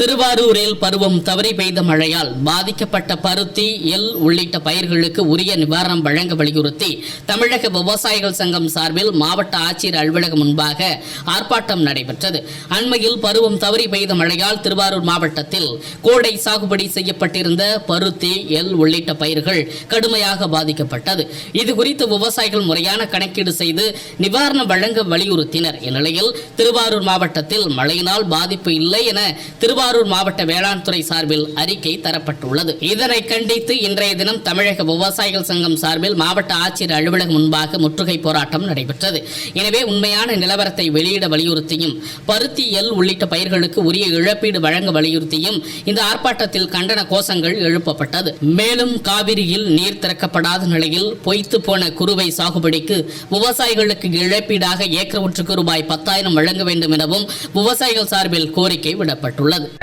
திருவாரூரில் பருவம் தவறி பெய்த மழையால் பாதிக்கப்பட்ட பருத்தி எல் உள்ளிட்ட பயிர்களுக்கு உரிய நிவாரணம் வழங்க வலியுறுத்தி தமிழக விவசாயிகள் சங்கம் சார்பில் மாவட்ட ஆட்சியர் அலுவலகம் முன்பாக ஆர்ப்பாட்டம் நடைபெற்றது. அண்மையில் பருவம் தவறி பெய்த மழையால் திருவாரூர் மாவட்டத்தில் கோடை சாகுபடி செய்யப்பட்டிருந்த பருத்தி எல் உள்ளிட்ட பயிர்கள் கடுமையாக பாதிக்கப்பட்டது. இதுகுறித்து விவசாயிகள் முறையான கணக்கீடு செய்து நிவாரணம் வழங்க வலியுறுத்தினர். இந்நிலையில் திருவாரூர் மாவட்டத்தில் மழையினால் பாதிப்பு இல்லை என திருவாரூர் மாவட்ட வேளாண் துறை சார்பில் அறிக்கை தரப்பட்டுள்ளது. இதனை கண்டித்து இன்றைய தினம் தமிழக விவசாயிகள் சங்கம் சார்பில் மாவட்ட ஆட்சியர் அலுவலகம் முன்பாக முற்றுகை போராட்டம் நடைபெற்றது. எனவே உண்மையான நிலவரத்தை வெளியிட வலியுறுத்தியும் பருத்தி எல் உள்ளிட்ட பயிர்களுக்கு உரிய இழப்பீடு வழங்க வலியுறுத்தியும் இந்த ஆர்ப்பாட்டத்தில் கண்டன கோஷங்கள் எழுப்பப்பட்டது. மேலும் காவிரியில் நீர் திறக்கப்படாத நிலையில் பொய்த்து போன குறுவை சாகுபடிக்கு விவசாயிகளுக்கு இழப்பீடாக ஏக்கர் ஒன்றுக்கு ரூபாய் பத்தாயிரம் வழங்க வேண்டும் எனவும் விவசாயிகள் சார்பில் கோரிக்கை விடப்பட்டுள்ளது.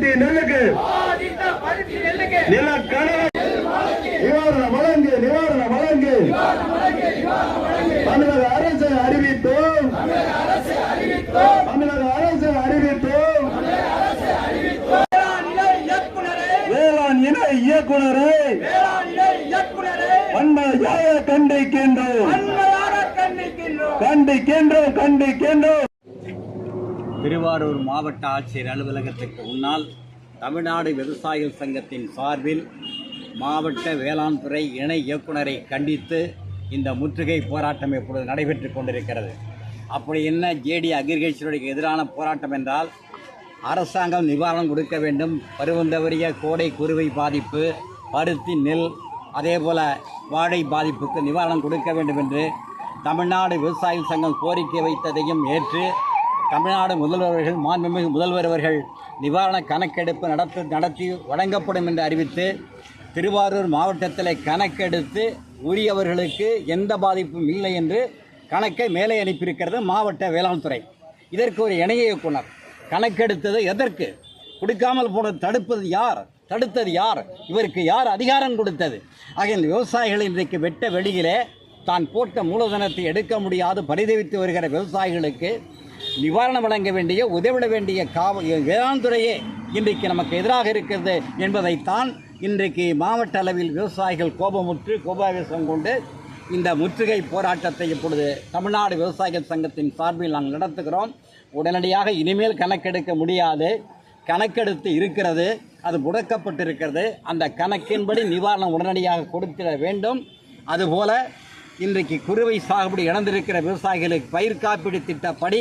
பருத்தி நெல்லுக்கு. நிலக்கடலை நிவாரணம் வழங்கு நிவாரணம் வழங்கு. தமிழக அரசு அறிவித்தோம். தமிழக அரசு அறிவித்தோம். வேளாண் இணை இயக்குனரை கண்டிக்கின்றோம்? கண்டிக்கின்றோம் கண்டிக்கின்றோம். திருவாரூர் மாவட்ட ஆட்சியர் அலுவலகத்துக்கு முன்னால் தமிழ்நாடு விவசாயிகள் சங்கத்தின் சார்பில் மாவட்ட வேளாண் துறை இணை இயக்குனரை கண்டித்து இந்த முற்றுகை போராட்டம் இப்பொழுது நடைபெற்று கொண்டிருக்கிறது. அப்படி என்ன ஜேடி அக்ரிகல்ச்சருடைய எதிரான போராட்டம் என்றால் அரசாங்கம் நிவாரணம் கொடுக்க வேண்டும். பருவந்தவரிய கோடை குறுவை பாதிப்பு பருத்தி நெல் அதேபோல வாழை பாதிப்புக்கு நிவாரணம் கொடுக்க வேண்டும் என்று தமிழ்நாடு விவசாயிகள் சங்கம் கோரிக்கை வைத்ததையும் ஏற்று தமிழ்நாடு முதல்வர்கள் மாண்புமிகு முதல்வர் அவர்கள் நிவாரண கணக்கெடுப்பு நடத்த நடத்தி வழங்கப்படும் என்று அறிவித்து திருவாரூர் மாவட்டத்தில் கணக்கெடுத்து உரியவர்களுக்கு எந்த பாதிப்பும் இல்லை என்று கணக்கை மேலே அனுப்பியிருக்கிறது மாவட்ட வேளாண் துறை இதற்கு ஒரு இணைய இயக்குனர். கணக்கெடுத்தது எதற்கு? கொடுக்காமல் போன தடுப்பது யார்? தடுத்தது யார்? இவருக்கு யார் அதிகாரம் கொடுத்தது? ஆக இந்த விவசாயிகள் இன்றைக்கு வெட்ட வெளியிலே தான் போட்ட மூலதனத்தை எடுக்க முடியாது பரிதவித்து வருகிற விவசாயிகளுக்கு நிவாரணம் வழங்க வேண்டிய உதவிட வேண்டிய காவல் வேளாண்துறையே இன்றைக்கு நமக்கு எதிராக இருக்கிறது என்பதைத்தான் இன்றைக்கு மாவட்ட அளவில் விவசாயிகள் கோபமுற்று கோபாவேசம் கொண்டு இந்த முற்றுகை போராட்டத்தை இப்பொழுது தமிழ்நாடு விவசாயிகள் சங்கத்தின் சார்பில் நாங்கள் நடத்துகிறோம். உடனடியாக இனிமேல் கணக்கெடுக்க முடியாது. கணக்கெடுத்து இருக்கிறது. அது முடக்கப்பட்டிருக்கிறது. அந்த கணக்கின்படி நிவாரணம் உடனடியாக கொடுத்திட வேண்டும். அதுபோல இன்றைக்கு குறுவை சாகுபடி இழந்திருக்கிற விவசாயிகளுக்கு பயிர் காப்பீடு திட்டப்படி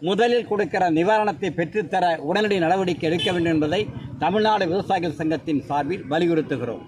முதலில் கொடுக்கிற நிவாரணத்தை பெற்றுத்தர உடனடி நடவடிக்கை எடுக்க வேண்டும் என்பதை தமிழ்நாடு விவசாயிகள் சங்கத்தின் சார்பில் வலியுறுத்துகிறோம்.